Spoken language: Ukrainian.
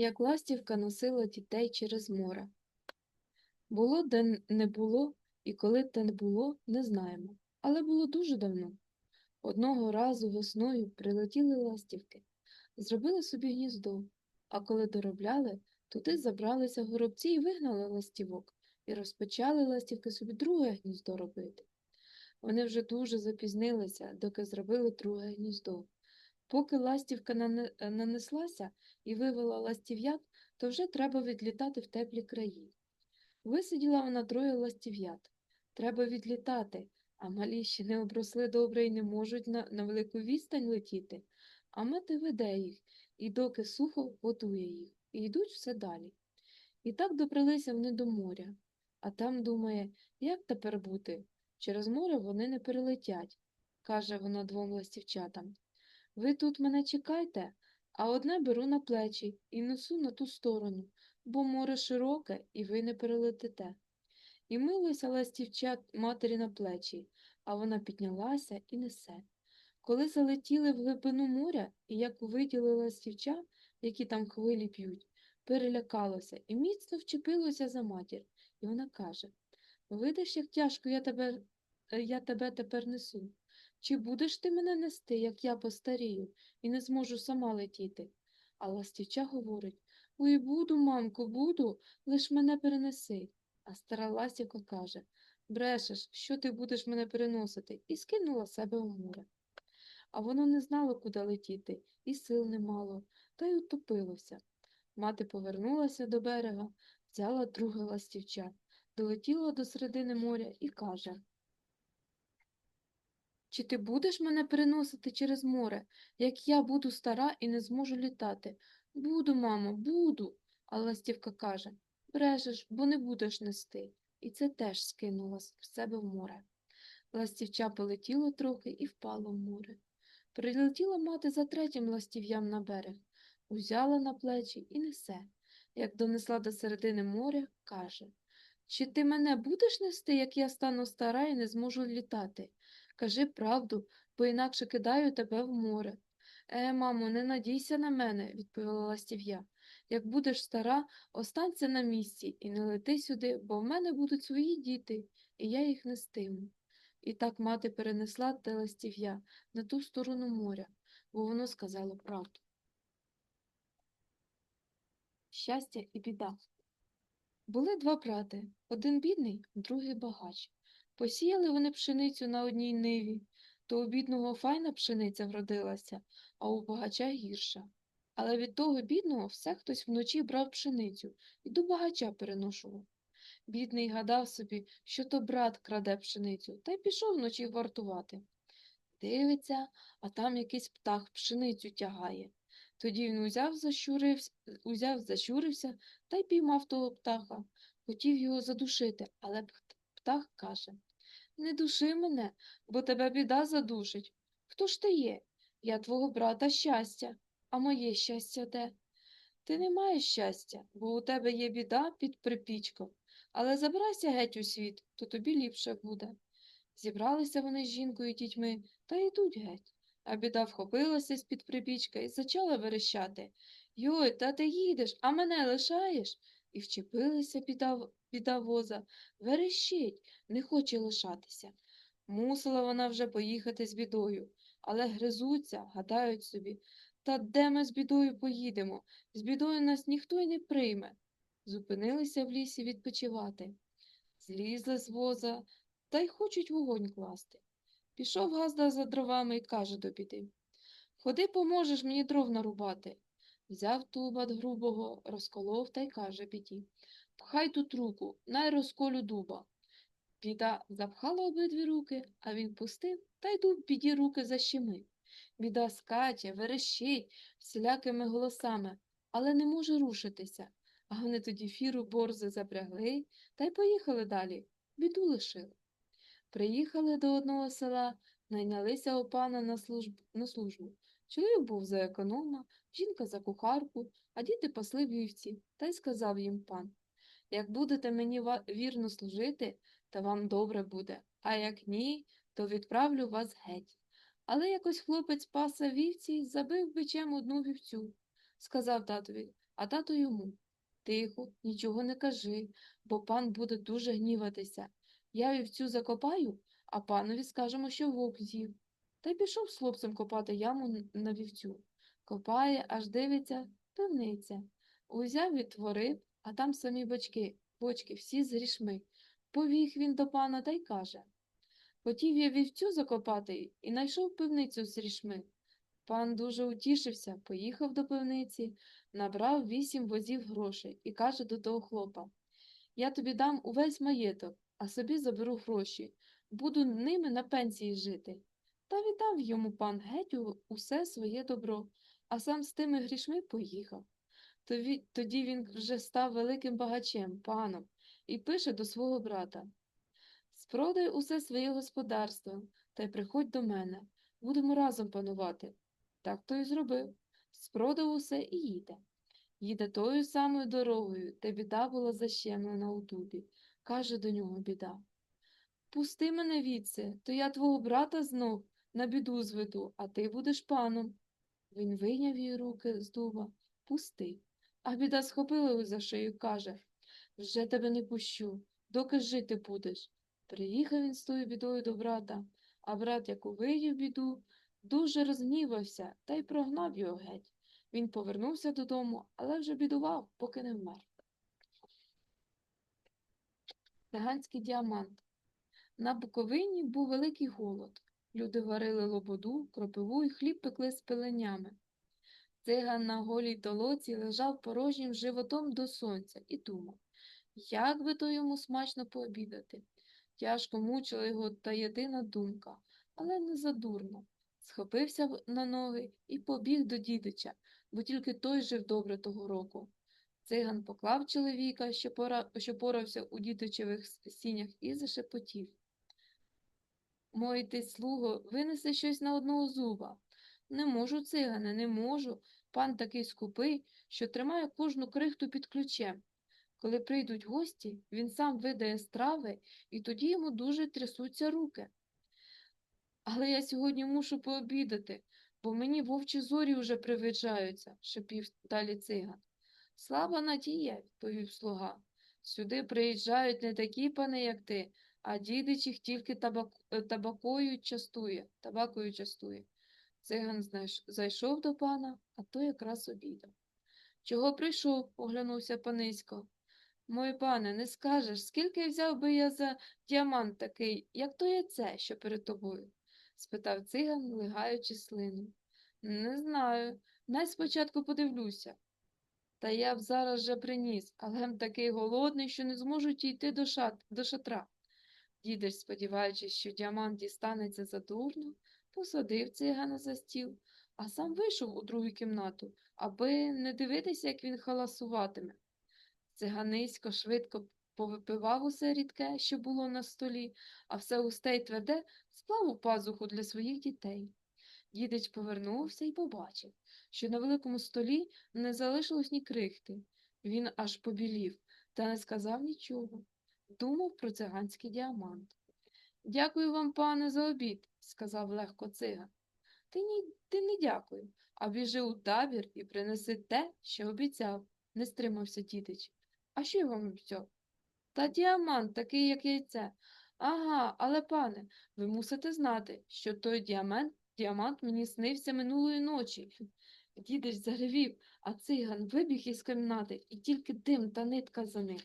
як ластівка носила дітей через море. Було де не було, і коли те не було, не знаємо, але було дуже давно. Одного разу весною прилетіли ластівки, зробили собі гніздо, а коли доробляли, туди забралися горобці і вигнали ластівок, і розпочали ластівки собі друге гніздо робити. Вони вже дуже запізнилися, доки зробили друге гніздо. Поки ластівка е, нанеслася і вивела ластів'ят, то вже треба відлітати в теплі краї. Висиділа вона троє ластів'ят. Треба відлітати, а малі ще не обросли добре і не можуть на, на велику відстань летіти. А мати веде їх, і доки сухо готує їх, і йдуть все далі. І так добралися вони до моря. А там думає, як тепер бути? Через море вони не перелетять, каже вона двом ластівчатам. Ви тут мене чекайте, а одне беру на плечі і несу на ту сторону, бо море широке, і ви не перелетите. І милося ластівчат матері на плечі, а вона піднялася і несе. Коли залетіли в глибину моря, і як увиділи ластівча, які там хвилі п'ють, перелякалося і міцно вчепилося за матір. І вона каже Видиш, як тяжко я тебе, я тебе тепер несу. Чи будеш ти мене нести, як я постарію, і не зможу сама летіти? А ластівча говорить Ой, буду, мамко, буду, лиш мене перенеси. А стара ластівка каже Брешеш, що ти будеш мене переносити, і скинула себе в море. А воно не знало, куди летіти, і сил не мало, та й утопилося. Мати повернулася до берега, взяла друге ластівча, долетіла до середини моря і каже Чи ти будеш мене переносити через море, як я буду стара і не зможу літати? Буду, мамо, буду. А ластівка каже Брешеш, бо не будеш нести. І це теж скинула з себе в море. Ластівча полетіло трохи і впало в море. Прилетіла мати за третім ластів'ям на берег, узяла на плечі і несе. Як донесла до середини моря, каже Чи ти мене будеш нести, як я стану стара і не зможу літати? Кажи правду, бо інакше кидаю тебе в море. Е, мамо, не надійся на мене, відповіла ластів'я. Як будеш стара, останься на місці і не лети сюди, бо в мене будуть свої діти, і я їх нестиму. І так мати перенесла те ластів'я на ту сторону моря, бо воно сказало правду. Щастя і біда. Були два брати, один бідний, другий багач. Посіяли вони пшеницю на одній ниві, то у бідного файна пшениця вродилася, а у багача гірша. Але від того бідного все хтось вночі брав пшеницю і до багача переношував. Бідний гадав собі, що то брат краде пшеницю, та й пішов вночі вартувати. Дивиться, а там якийсь птах пшеницю тягає. Тоді він узяв, защурився, узяв, защурився та й піймав того птаха. Хотів його задушити, але птах каже Не души мене, бо тебе біда задушить. Хто ж ти є? Я твого брата щастя, а моє щастя де? Ти не маєш щастя, бо у тебе є біда під припічком, але забирайся геть у світ, то тобі ліпше буде. Зібралися вони з жінкою і дітьми та йдуть геть. А біда вхопилася з-під припічка і зачала верещати. Йой, та ти їдеш, а мене лишаєш? І вчепилися біда, біда воза. Верещить, не хоче лишатися. Мусила вона вже поїхати з бідою, але гризуться, гадають собі, та де ми з бідою поїдемо? З бідою нас ніхто й не прийме. Зупинилися в лісі відпочивати. Злізли з воза та й хочуть вогонь класти. Пішов газда за дровами і каже до біди Ходи, поможеш мені дров нарубати. Взяв тубат грубого, розколов та й каже біді Пхай тут руку, най розколю дуба. Біда запхала обидві руки, а він пустив та й дуб біді руки защемив. Біда скаче, верещить всілякими голосами, але не може рушитися. А вони тоді фіру борзи запрягли та й поїхали далі. Біду лишили. Приїхали до одного села, найнялися у пана на службу, на службу. Чоловік був за економа, жінка за кухарку, а діти пасли вівці, та й сказав їм пан Як будете мені вірно служити, то вам добре буде, а як ні, то відправлю вас геть. Але якось хлопець паса вівці забив бичем одну вівцю. Сказав татові А тато йому Тихо, нічого не кажи, бо пан буде дуже гніватися. Я вівцю закопаю, а панові скажемо, що вовк з'їв. Та й пішов з хлопцем копати яму на вівцю. Копає, аж дивиться, пивниця. Узяв відтворив, а там самі бочки, бочки всі з грішми. Повіг він до пана та й каже Хотів я вівцю закопати і найшов пивницю з грішми. Пан дуже утішився, поїхав до пивниці, набрав вісім возів грошей і каже до того хлопа Я тобі дам увесь маєток, а собі заберу гроші, буду ними на пенсії жити. Та віддав йому пан геть усе своє добро, а сам з тими грішми поїхав. Тоді він вже став великим багачем, паном, і пише до свого брата Спродай усе своє господарство, та й приходь до мене, будемо разом панувати. Так то й зробив. Спродав усе і їде. Їде тою самою дорогою, де біда була защемлена у дубі. Каже до нього біда. Пусти мене відси, то я твого брата знов на біду зведу, а ти будеш паном. Він вийняв її руки з дуба, пустив. А біда схопила його за шию, і каже Вже тебе не пущу, доки жити будеш. Приїхав він з тою бідою до брата, а брат, як увидів біду, дуже розгнівався та й прогнав його геть. Він повернувся додому, але вже бідував, поки не вмер. Циганський діамант. На Буковині був великий голод. Люди варили лободу, кропиву і хліб пекли з пеленями. Циган на голій толоці лежав порожнім животом до сонця і думав, як би то йому смачно пообідати. Тяжко мучила його та єдина думка, але не задурно. Схопився на ноги і побіг до дідича, бо тільки той жив добре того року. Циган поклав чоловіка, що, пора... що порався у дідичевих сінях, і зашепотів. Мой ти, слуго, винеси щось на одного зуба. Не можу, цигане, не можу. Пан такий скупий, що тримає кожну крихту під ключем. Коли прийдуть гості, він сам видає страви, і тоді йому дуже трясуться руки. Але я сьогодні мушу пообідати, бо мені вовчі зорі уже привиджаються, шепів далі циган. Слава надія, відповів слуга. Сюди приїжджають не такі пани, як ти, а дідич їх тільки табак... е, табакою частує, табакою частує. Циган зайшов до пана, а той якраз обідав. Чого прийшов? оглянувся панисько. Мой пане, не скажеш, скільки взяв би я за діамант такий, як то є це, що перед тобою? спитав циган, лигаючи слину. Не знаю. Най спочатку подивлюся. Та я б зараз же приніс, але такий голодний, що не зможу йти до, шат... до шатра. Дідич, сподіваючись, що діамант дістанеться задурно, посадив цигана за стіл, а сам вийшов у другу кімнату, аби не дивитися, як він халасуватиме. Циганисько швидко повипивав усе рідке, що було на столі, а все густе й тверде склав у пазуху для своїх дітей. Дідич повернувся і побачив, що на великому столі не залишилось ні крихти. Він аж побілів та не сказав нічого. Думав про циганський діамант. Дякую вам, пане, за обід, сказав легко циган. Ти ні, ти не дякую, а біжи у табір і принеси те, що обіцяв, не стримався дідич. А що я вам обіцяв? Та діамант, такий, як яйце. Ага, але, пане, ви мусите знати, що той діамант, діамант мені снився минулої ночі. Дідич заревів, а циган вибіг із кімнати, і тільки дим та нитка за ним.